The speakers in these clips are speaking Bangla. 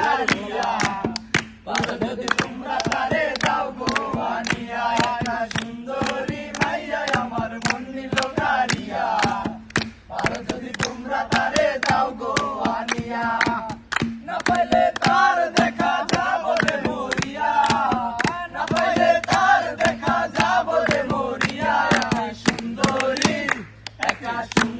জানিয়া পার যদি তোমরা তারে দাও গো আনিয়া না সুন্দরী মাইয়া আমার মন নিল কারিয়া পার যদি তোমরা তারে দাও গো আনিয়া না পাইলে তার দেখা যাবলে মরিয়া না পাইলে তার দেখা যাবলে মরিয়া সুন্দরী একা সুন্দর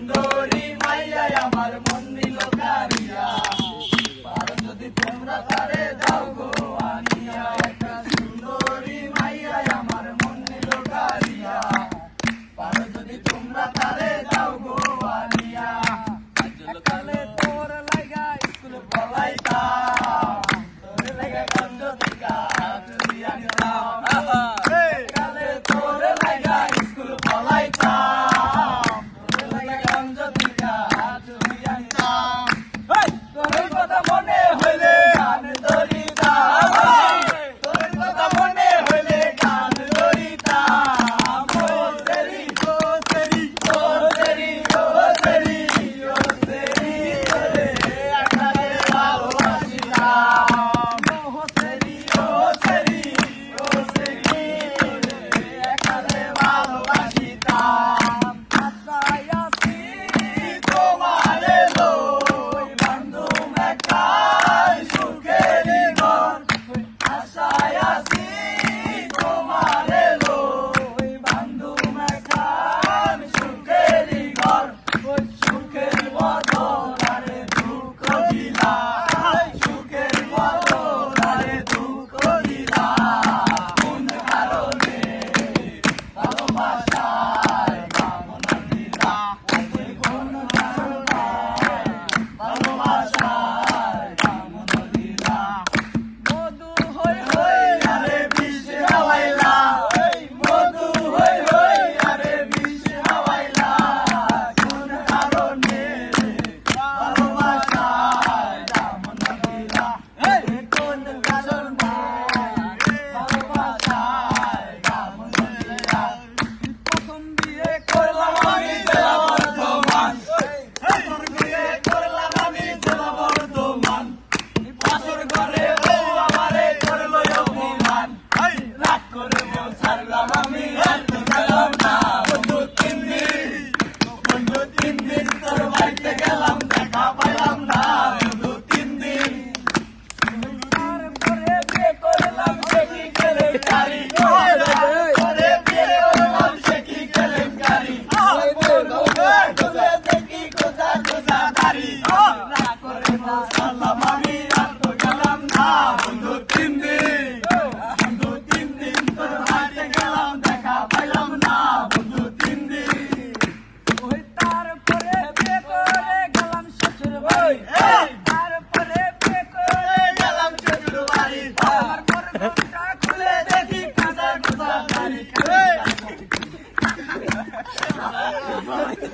Mata